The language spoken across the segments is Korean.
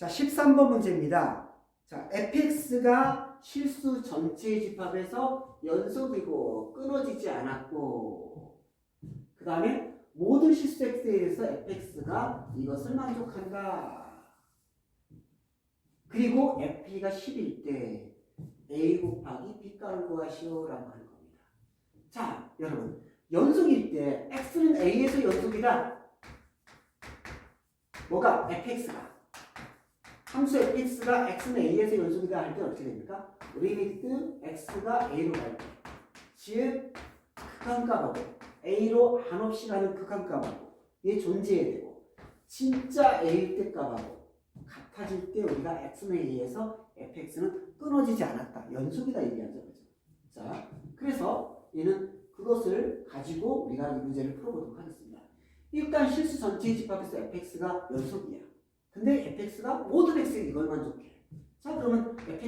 자, 13번 문제입니다. 자, fx가 실수 전체 집합에서 연속이고 끊어지지 않았고 그 다음에 모든 실수 x에 의해서 fx가 이것을 만족한다. 그리고 fp가 10일 때 a 곱하기 b가를 구하시오라고 하는 겁니다. 자, 여러분 연속일 때 x는 a에서 연속이다. 뭐가 fx가 함수 fx가 x는 a에서 연속이다 할 때 어떻게 됩니까? 리미트 x가 a로 갈 때, 즉 극한값하고 a로 한없이 가는 극한값하고 얘 존재해야 되고 진짜 a일 때 값하고 같아질 때 우리가 x는 a에서 fx는 끊어지지 않았다. 연속이다 얘기하죠. 그죠? 자, 그래서 얘는 그것을 가지고 우리가 이 문제를 풀어보도록 하겠습니다. 일단 실수 전체 집합에서 fx가 연속이야. 근데 fx가 모든 x에 이걸 만족해. 자, 그러면 한번 볼게요.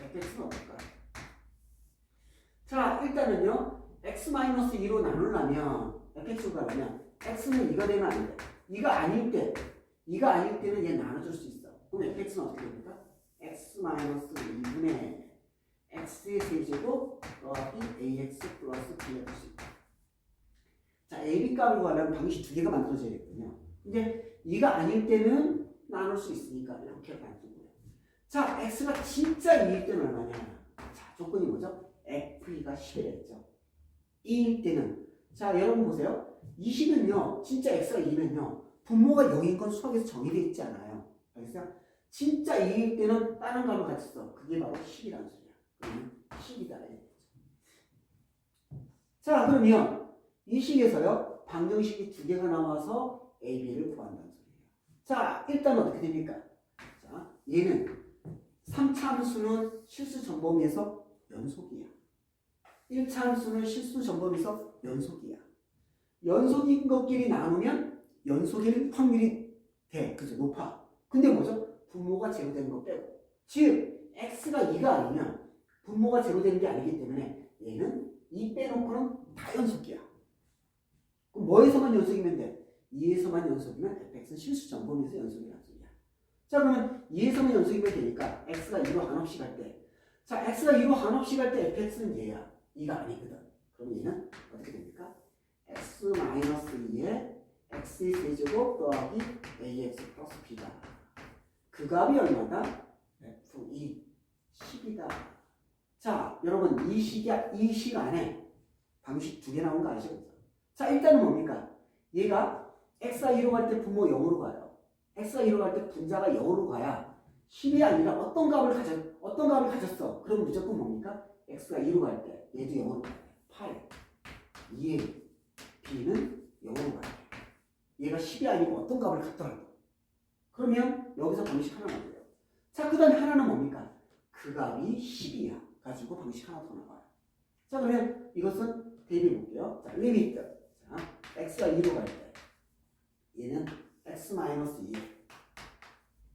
fx는 어떨까요? 자, 일단은요. x-2로 나누려면 fx가 가면 x는 이가 되면 안 돼. 이가 아닐 때, 이가 아닐 때는 얘 나눠줄 수 있어. 그럼 fx는 어떻게 됩니까? x-2분의 x의 세제곱 더하기 ax 플러스 있다. 자, a, b 값을 구하려면 방식 두 개가 만들어져야 되거든요. 근데 이가 아닐 때는 나눌 수 있으니까 이렇게 만들고요. 자, x가 진짜 2일 때는 얼마냐? 자, 조건이 뭐죠? f가 10이랬죠. 2일 때는 자, 여러분 보세요. 20은요, 진짜 x가 2면요, 분모가 0인 건 수학에서 정의되어 있지 않아요. 알겠어요? 진짜 2일 때는 다른 값을 같이 써. 그게 바로 10이라는 소리야. 그러면 10이다. 이거죠. 자, 그러면 이 식에서요, 방정식이 두 개가 나와서 a, b를 구한다는 소리예요. 자, 일단 어떻게 됩니까? 자, 얘는 3차 함수는 실수 전범위에서 연속이야. 1차 함수는 실수 전범위에서 연속이야. 연속인 것끼리 나누면 연속일 확률이 돼. 그죠? 높아. 근데 뭐죠? 분모가 제로되는 거 빼고. 즉, x가 2가 아니면 분모가 제로되는 게 아니기 때문에 얘는 2 빼놓고는 다 연속이야. 그럼 뭐에서만 연속이면 돼? 2에서만 연속이면 fx는 실수 전범위에서 연속이라는 소리야. 자 그러면 2에서만 연속이면 되니까 x가 2로 한없이 갈 때. 자 x가 2로 한없이 갈 때 fx는 얘야. 2가 아니거든. 그럼 얘는 어떻게 됩니까? x-2에 x의 세제곱 더하기 ax 플러스 b다. 그 값이 얼마다? f2 10이다. 자 여러분 이 식, 이식 안에 방식 두 개 나온 거 아시죠? 자 일단은 뭡니까? 얘가 x가 2로 갈 때 분모 0으로 가요. x가 2로 갈 때 분자가 0으로 가야 10이 아니라 어떤 값을 가졌 어떤 값을 가졌어. 그럼 무조건 뭡니까? x가 2로 갈 때 얘도 0으로 가요. 8. 2의 b는 0으로 가요. 얘가 10이 아니고 어떤 값을 갖더라도. 그러면 여기서 방식 하나 나와요. 자, 그 다음에 하나는 뭡니까? 그 값이 10이야. 가지고 방식 하나 더 나와요. 자, 그러면 이것은 대비해 볼게요. 자, 리미트. 자, x가 2로 갈 때. 얘는 x-2.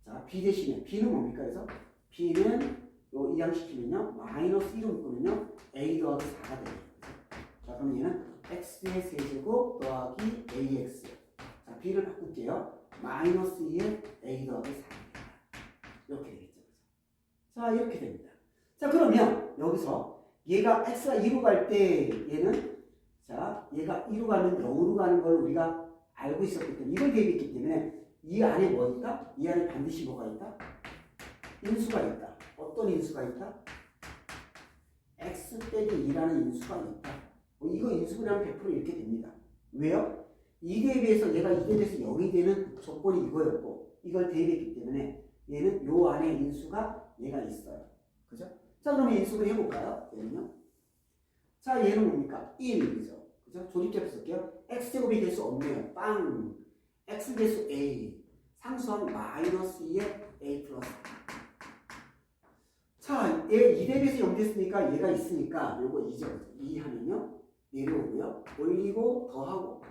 자, b 대신에 b는 뭡니까? 그래서 b는 요 이항시키면요. 마이너스 1을 묶으면요. a 더하기 4가 돼요. 자, 그럼 얘는 x의 세제곱 더하기 ax. 자, b를 바꿀게요. 마이너스 2에 a 더하기 4입니다. 이렇게 되겠죠. 자, 이렇게 됩니다. 자, 그러면 여기서 얘가 x가 2로 갈 때 얘는 자, 얘가 2로 가면 0으로 가는 걸 우리가 알고 있었기 때문에 이걸 대비했기 때문에 이 안에 뭐 있다? 이 안에 반드시 뭐가 있다? 인수가 있다. 어떤 인수가 있다? x 빼기 2라는 인수가 있다. 뭐 이거 인수분하면 100% 이렇게 됩니다. 왜요? 이게 비해서 얘가 이게 비해서 0이 되는 조건이 이거였고 이걸 대비했기 때문에 얘는 요 안에 인수가 얘가 있어요. 그죠? 자 그러면 인수를 해볼까요? 얘는요. 자 얘는 뭡니까? 1이죠. 그죠? 조립제로 쓸게요. x제곱이 될 수 없네요. 빵. x 대수 a. 상수항 마이너스 2에 a 플러스 자, 얘 2대비에서 0 됐으니까 얘가 있으니까 요거 2죠. 2 하면요. 내려오고요. 올리고 더하고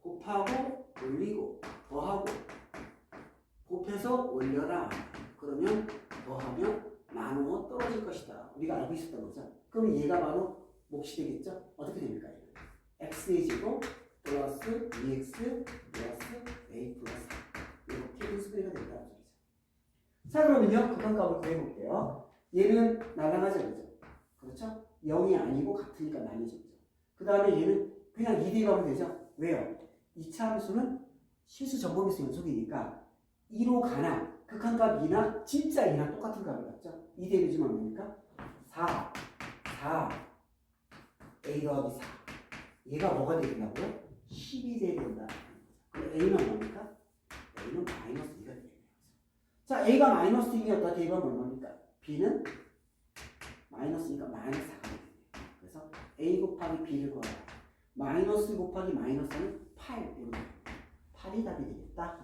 곱하고 올리고 더하고 곱해서 올려라. 그러면 더하면 나누어 떨어질 것이다. 우리가 알고 있었던 거죠. 그럼 얘가 바로 몫이 되겠죠? 어떻게 됩니까? X의 제곱 플러스 2x 플러스 a 플러스 이렇게 분수비가 된다. 자 그러면요 극한값을 구해볼게요. 얘는 날아가죠 그죠? 그렇죠? 0이 아니고 같으니까 나뉘죠? 그 다음에 얘는 그냥 2대 가면 되죠? 왜요? 이차 함수는 실수 전범위수 연속이니까 2로 가나 극한값 2나 진짜 2나 똑같은 값을 갖죠? 2대 1이지만 뭡니까? 4 4 A 더하기 4 얘가 뭐가 되겠다고요? 10이 되겠다. 그럼 A는 뭡니까? A는 마이너스 2가 되겠네요. 자 A가 마이너스 2였다 대입하면 얼마입니까? B는 마이너스 2가 마이너스 4가 되겠네요. 그래서 A 곱하기 B를 구하라. 마이너스 곱하기 마이너스는 8 이렇게 8이 답이 되겠다